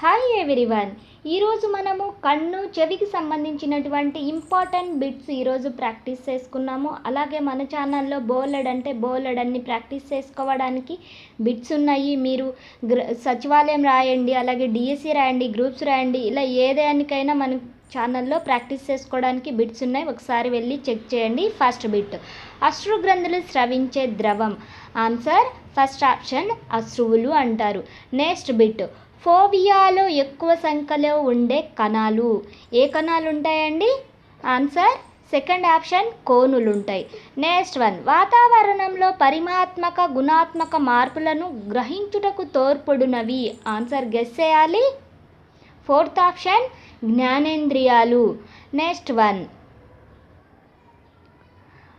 Hi everyone ఈరోజు మనము కన్ను చెవికి సంబంధించినటువంటి ఇంపార్టెంట్ బిట్స్ ఈరోజు ప్రాక్టీస్ చేసుకున్నాము. అలాగే మన ఛానల్లో బోలెడ్ అంటే బోలెడ్ అన్ని ప్రాక్టీస్ చేసుకోవడానికి బిట్స్ ఉన్నాయి. మీరు గ్ర సచివాలయం రాయండి అలాగే డిఎస్సి రాయండి గ్రూప్స్ రాయండి ఇలా ఏదానికైనా మన ఛానల్లో ప్రాక్టీస్ చేసుకోవడానికి బిట్స్ ఉన్నాయి. ఒకసారి వెళ్ళి చెక్ చేయండి. ఫస్ట్ బిట్ అశ్రు గ్రంథులు స్రవించే ద్రవం. ఆన్సర్ ఫస్ట్ ఆప్షన్ అశ్రువులు అంటారు. నెక్స్ట్ బిట్ ఫోబియాలో ఎక్కువ సంఖ్యలో ఉండే కణాలు. ఏ కణాలు ఉంటాయండి ఆన్సర్ సెకండ్ ఆప్షన్ కోనులు ఉంటాయి నెక్స్ట్ వన్ వాతావరణంలో పరిమాత్మక గుణాత్మక మార్పులను గ్రహించుటకు తోడ్పడునవి. ఆన్సర్ గెస్ చేయాలి. ఫోర్త్ ఆప్షన్ జ్ఞానేంద్రియాలు. నెక్స్ట్ వన్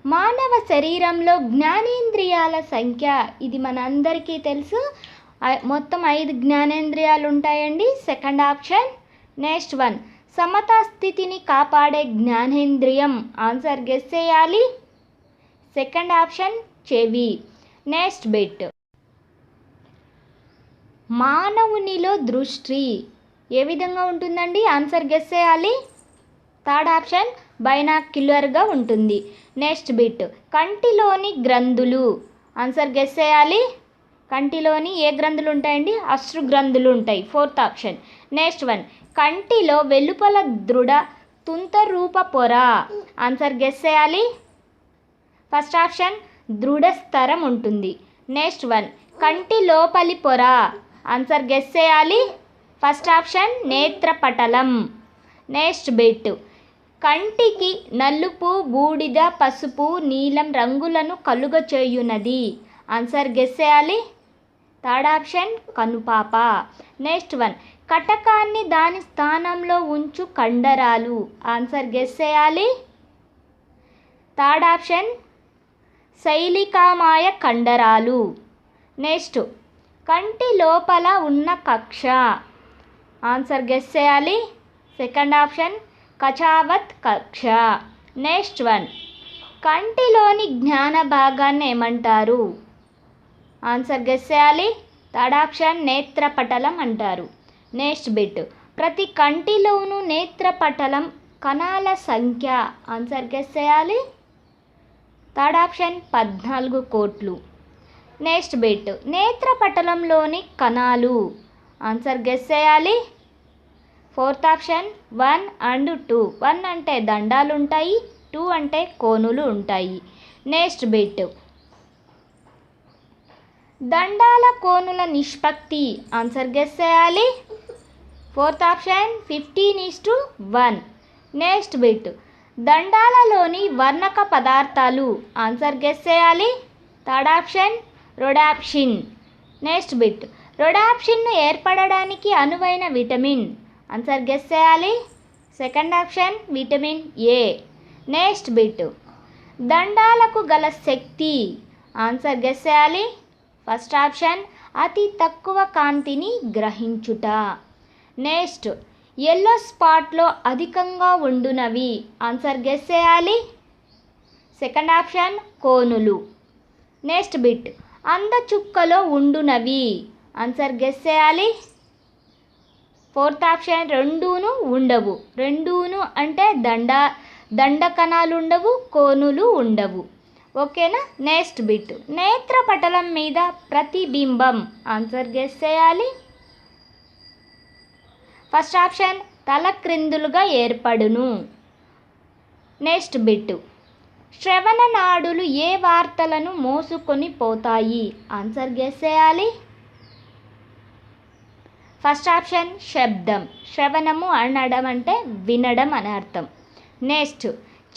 మానవ శరీరంలో జ్ఞానేంద్రియాల సంఖ్య. ఇది మనందరికీ తెలుసు. మొత్తం ఐదు జ్ఞానేంద్రియాలు ఉంటాయండి సెకండ్ ఆప్షన్ నెక్స్ట్ వన్. సమతా స్థితిని కాపాడే జ్ఞానేంద్రియం. ఆన్సర్ గెస్ చేయాలి. సెకండ్ ఆప్షన్ చెవి. Next bit. మానవునిలో దృష్టి ఏ విధంగా ఉంటుందండి? ఆన్సర్ గెస్ చేయాలి. థర్డ్ ఆప్షన్ బైనాక్యులర్గా ఉంటుంది. Next bit. కంటిలోని గ్రంథులు. ఆన్సర్ గెస్ చేయాలి. కంటిలోని ఏ గ్రంథులు ఉంటాయండి అశ్రు గ్రంథులు ఉంటాయి ఫోర్త్ ఆప్షన్. Next one. కంటిలో వెలుపల దృఢ తుంత రూప పొర. ఆన్సర్ గెస్ చేయాలి. ఫస్ట్ ఆప్షన్ దృఢ స్థరం ఉంటుంది. Next one. కంటి లోపలి పొర. ఆన్సర్ గెస్ చేయాలి. ఫస్ట్ ఆప్షన్ నేత్రపటలం నెక్స్ట్ బిట్. కంటికి నలుపు బూడిద పసుపు నీలం రంగులను కలుగ చేయునది ఆన్సర్ గెస్ చేయాలి. Third option కనుపాప. Next one. కటకాన్ని దాని స్థానంలో ఉంచు కండరాలు. ఆన్సర్ గెస్ చేయాలి. థర్డ్ ఆప్షన్ శైలికామాయ కండరాలు. నెక్స్ట్. కంటి లోపల ఉన్న కక్ష. ఆన్సర్ గెస్ చేయాలి. Second option. కచావత్ కక్ష. Next one. కంటిలోని జ్ఞాన భాగాన్ని ఏమంటారు? ఆన్సర్ గెస్ చేయాలి. థర్డ్ ఆప్షన్ నేత్రపటలం అంటారు. Next bit. ప్రతి కంటిలోనూ నేత్రపటలం కణాల సంఖ్య. ఆన్సర్ గెస్ చేయాలి. థర్డ్ ఆప్షన్ పద్నాలుగు కోట్లు. Next bit. నేత్రపటలంలోని కణాలు. ఆన్సర్ గెస్ చేయాలి. Fourth option one and two. One అంటే దండాలు ఉంటాయి టూ అంటే కోనులు ఉంటాయి. Next bit. దండాల కోనుల నిష్పత్తి. ఆన్సర్ గెస్ చేయాలి. Fourth option fifteen is to one next bit దండాలలోని వర్ణక పదార్థాలు. ఆన్సర్ గెస్ చేయాలి. Third option rhodopsin next bit రొడాప్షిన్ను ఏర్పడడానికి అనువైన విటమిన్ ఆన్సర్ గెస్ చేయాలి. Second option vitamin A next bit దండాలకు గల శక్తి. ఆన్సర్ గెస్ చేయాలి. ఫస్ట్ ఆప్షన్ అతి తక్కువ కాంతిని గ్రహించుట. నెక్స్ట్ ఎల్లో స్పాట్లో అధికంగా ఉండునవి. ఆన్సర్ గెస్ చేయాలి. సెకండ్ ఆప్షన్ కోనులు. నెక్స్ట్ బిట్ అందచుక్కలో ఉండునవి. ఆన్సర్ గెస్ చేయాలి. ఫోర్త్ ఆప్షన్ రెండూను ఉండవు. రెండూను అంటే దండ దండ కణాలు ఉండవు కోనులు ఉండవు. ఓకేనా? నెక్స్ట్ బిట్ నేత్రపటలం మీద ప్రతిబింబం. ఆన్సర్ గెస్ చేయాలి. ఫస్ట్ ఆప్షన్ తల క్రిందులుగా ఏర్పడును. నెక్స్ట్ బిట్ శ్రవణ నాడులు ఏ వార్తలను మోసుకొని పోతాయి? ఆన్సర్ గెస్ చేయాలి. ఫస్ట్ ఆప్షన్ శబ్దం. శ్రవణము అనడం అంటే వినడం అని అర్థం. నెక్స్ట్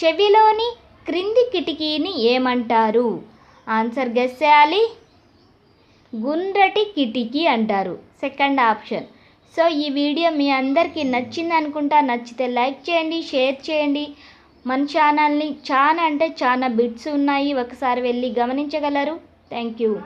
చెవిలోని క్రింది కిటికీని ఏమంటారు? ఆన్సర్ గెస్ చేయాలి. గుండ్రటి కిటికీ అంటారు. Second option. సో ఈ వీడియో మీ అందరికీ నచ్చింది అనుకుంటా నచ్చితే లైక్ చేయండి షేర్ చేయండి. మన ఛానల్ని చాలా అంటే చాలా బిట్స్ ఉన్నాయి. ఒకసారి వెళ్ళి గమనించగలరు. Thank you.